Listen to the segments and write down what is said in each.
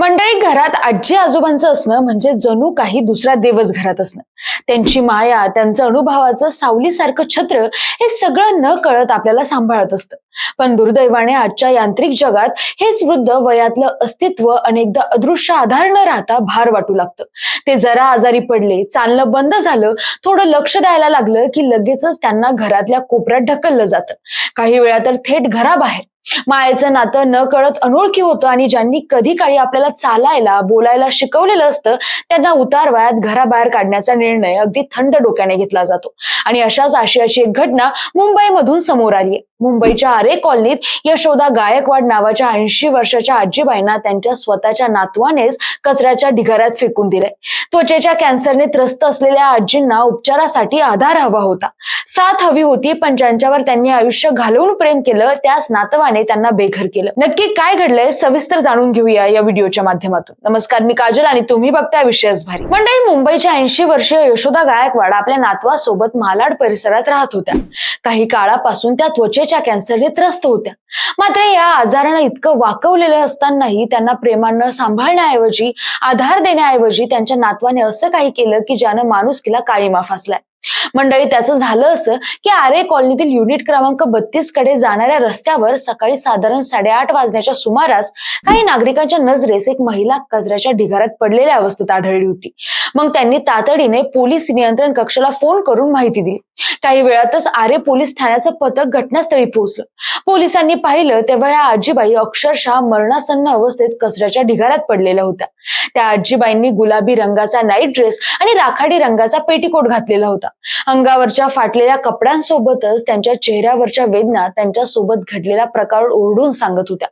मंडळी घरात आजी आजोबांचं असणं म्हणजे जणू काही दुसरा देवच घरात असणं. त्यांची माया त्यांचं अनुभवाचं सावलीसारखं छत्र हे सगळं न कळत आपल्याला सांभाळत असतं. पण दुर्दैवाने आजच्या यांत्रिक जगात हेच वृद्ध वयातलं अस्तित्व अनेकदा अदृश्य आधार न राहता भार वाटू लागतं. ते जरा आजारी पडले चालणं बंद झालं थोडं लक्ष द्यायला लागलं की लगेचच त्यांना घरातल्या कोपऱ्यात ढकललं जातं. काही वेळा तर थेट घराबाहेर मायेचं नातं न कळत अनोळखी होतं आणि ज्यांनी कधी काळी आपल्याला चालायला बोलायला शिकवलेलं असतं त्यांना उतार वयात घराबाहेर काढण्याचा निर्णय अगदी थंड डोक्याने घेतला जातो. आणि अशाच आशयाची एक घटना मुंबईमधून समोर आली आहे. मुंबईच्या आरे कॉलनीत यशोदा गायकवाड नावाच्या ऐंशी वर्षाच्या आजीबाईंना त्यांच्या स्वतःच्या नातवानेच कचऱ्याच्या ढिगाऱ्यात फेकून दिलंय. त्वचेच्या कॅन्सरने त्रस्त असलेल्या आजींना उपचारासाठी आधार हवा होता. साथ हवी होती पण ज्यांच्यावर त्यांनी आयुष्य घालवून प्रेम केलं त्याच नातवाने त्यांना बेघर केलं. नक्की काय घडलंय सविस्तर जाणून घेऊया या व्हिडिओच्या माध्यमातून. नमस्कार मी काजल आणि तुम्ही बघताय विषयच भारी. मंडळी मुंबईच्या ऐंशी वर्षीय यशोदा गायकवाड आपल्या नातवासोबत मालाड परिसरात राहत होत्या. काही काळापासून त्या त्वचेच्या कॅन्सरने त्रस्त होत्या. मात्र या आजारानं इतकं वाकवलेलं असतानाही त्यांना प्रेमानं सांभाळण्याऐवजी आधार देण्याऐवजी त्यांच्या नातवाने असं काही केलं की ज्यानं माणुसकीला काळीमा फासलाय. मंडळी त्याचं झालं असं की आरे कॉलनीतील युनिट क्रमांक बत्तीसकडे जाणाऱ्या रस्त्यावर सकाळी साधारण साडेआठ वाजण्याच्या सुमारास काही नागरिकांच्या नजरेस एक महिला कचऱ्याच्या ढिगाऱ्यात पडलेल्या अवस्थेत आढळली होती. मग त्यांनी तातडीने पोलीस नियंत्रण कक्षाला फोन करून माहिती दिली. काही वेळातच आरे पोलीस ठाण्याचं पथक घटनास्थळी पोहोचलं. पोलिसांनी पाहिलं तेव्हा या आजीबाई अक्षरशः मरणासन्न अवस्थेत कचऱ्याच्या ढिगाऱ्यात पडलेल्या होत्या. त्या आजीबाईंनी गुलाबी रंगाचा नाईट ड्रेस आणि राखाडी रंगाचा पेटीकोट घातलेला होता. अंगावरच्या फाटलेल्या कपड्यांसोबतच त्यांच्या चेहऱ्यावरच्या वेदना त्यांच्यासोबत घडलेला प्रकार ओरडून सांगत होत्या.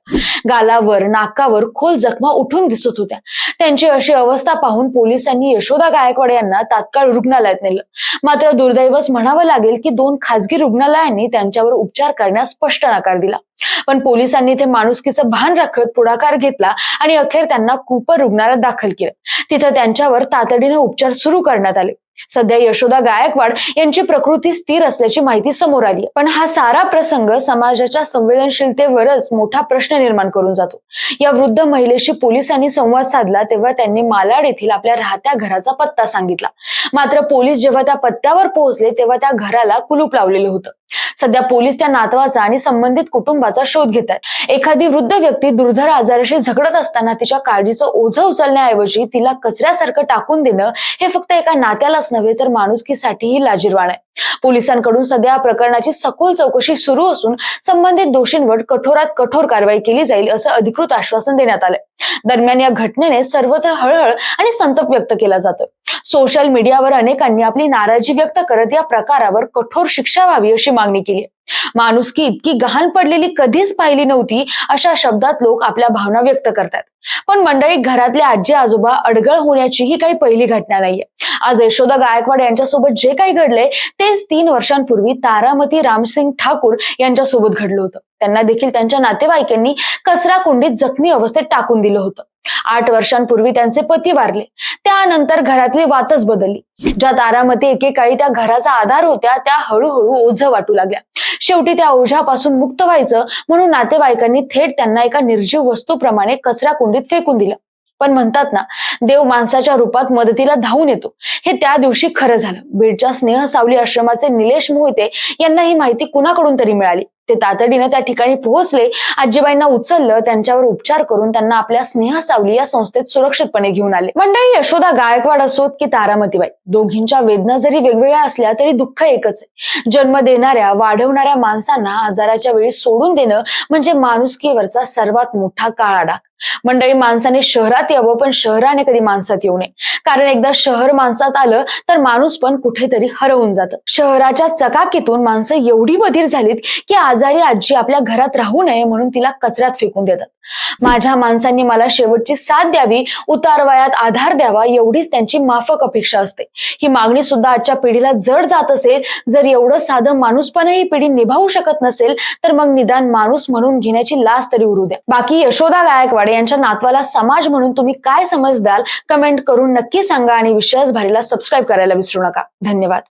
गालावर नाकावर खोल जखमा उठून दिसत होत्या. त्यांची अशी अवस्था पाहून पोलिसांनी यशोदा गायकवाड यांना तात्काळ रुग्णालयात नेलं. मात्र दुर्दैवच म्हणावं लागेल की दोन खासगी रुग्णालयांनी त्यांच्यावर उपचार करण्यास स्पष्ट नकार दिला. पण पोलिसांनी ते माणुसकीचं भान राखत पुढाकार घेतला आणि अखेर त्यांना कुपर रुग्णालयात दाखल केलं. तिथं त्यांच्यावर तातडीने उपचार सुरू करण्यात आले. सध्या यशोदा गायकवाड यांची प्रकृती स्थिर असल्याची माहिती समोर आली पण हा सारा प्रसंग समाजाच्या संवेदनशीलतेवरच मोठा प्रश्न निर्माण करून जातो. या वृद्ध महिलेशी पोलिसांनी संवाद साधला तेव्हा त्यांनी मालाड येथील आपल्या राहत्या घराचा पत्ता सांगितला. मात्र पोलीस जेव्हा त्या पत्त्यावर पोहोचले तेव्हा त्या घराला कुलूप लावलेलं होतं. सध्या पोलीस त्या नातवाचा आणि संबंधित कुटुंबाचा शोध घेत आहेत. एखादी वृद्ध व्यक्ती दुर्धर आजाराशी झगडत असताना तिच्या काळजीचं ओझं उचलण्याऐवजी तिला कचऱ्यासारखं टाकून देणं हे फक्त एका नात्यालाच नव्हे तर माणुसकीसाठीही लाजीरवाण आहे. पोलिसांकडून सध्या प्रकरणाची सखोल चौकशी सुरू असून संबंधित दोषींवर कठोरात कठोर कारवाई केली जाईल असं अधिकृत आश्वासन देण्यात आलंय. दरम्यान या घटनेने सर्वत्र हळहळ आणि संताप व्यक्त केला जातोय. सोशल मीडियावर अनेकांनी आपली नाराजी व्यक्त करत या प्रकारावर कठोर शिक्षा व्हावी अशी मागणी केली आहे. माणुसकी इतकी गहाण पडलेली कधीच पाहिली नव्हती अशा शब्दात लोक आपल्या भावना व्यक्त करतात. पण मंडळी घरातले आजी आजोबा अडगळ होण्याची ही काही पहिली घटना नाहीये. आज यशोदा गायकवाड यांच्यासोबत जे काही घडले तेच तीन वर्षांपूर्वी तारामती रामसिंग ठाकूर यांच्यासोबत घडलं होतं. त्यांना देखील त्यांच्या नातेवाईकांनी कचरा कुंडीत जखमी अवस्थेत टाकून दिलं होतं. आठ वर्षांपूर्वी त्यांचे पती वारले. त्यानंतर घरातली वातच बदलली. ज्या तारामती एकेकाळी त्या घराचा आधार होत्या त्या हळूहळू ओझं वाटू लागल्या. शेवटी त्या ओझ्यापासून मुक्त व्हायचं म्हणून नातेवाईकांनी थेट त्यांना एका निर्जीव वस्तूप्रमाणे कचरा कुंडीत फेकून दिलं. पण म्हणतात ना देव माणसाच्या रूपात मदतीला धावून येतो. हे त्या दिवशी खरं झालं. बीडच्या स्नेह सावली आश्रमाचे निलेश मोहिते यांना ही माहिती कुणाकडून तरी मिळाली? ते तातडीनं त्या ठिकाणी पोहोचले. आजीबाईंना उचललं. त्यांच्यावर उपचार करून त्यांना आपल्या स्नेहा सावली या संस्थेत सुरक्षितपणे घेऊन आले. मंडळी यशोदा गायकवाड असोत की तारामतीबाई? दोघींच्या वेदना जरी वेगवेगळ्या असल्या तरी दुःख एकच आहे. जन्म देणाऱ्या वाढवणाऱ्या माणसांना आजाराच्या वेळी सोडून देणं म्हणजे माणुसकीवरचा सर्वात मोठा काळा डाग मंडळी माणसाने शहरात यावं पण शहराने कधी माणसात येऊ नये. कारण एकदा शहर माणसात आलं तर माणूस पण कुठेतरी हरवून जातं. शहराच्या चकाकीतून माणसं एवढी बधीर झालीत की आजारी आजी आपल्या घरात राहू नये म्हणून तिला कचऱ्यात फेकून देतात. माझ्या माणसांनी मला शेवटची साथ द्यावी उतारवयात आधार द्यावा एवढीच त्यांची माफक अपेक्षा असते. ही मागणी सुद्धा आजच्या पिढीला जड जात असेल जर एवढं साधं माणूसपणे ही पिढी निभावू शकत नसेल तर मग निदान माणूस म्हणून घेण्याची लाज तरी उरू द्या. बाकी यशोदा गायकवाड यांच्या नातवाला समाज म्हणून तुम्ही काय समज असाल कमेंट करून नक्की सांगा आणि विश्वास भारीला सबस्क्राईब करायला विसरू नका. धन्यवाद.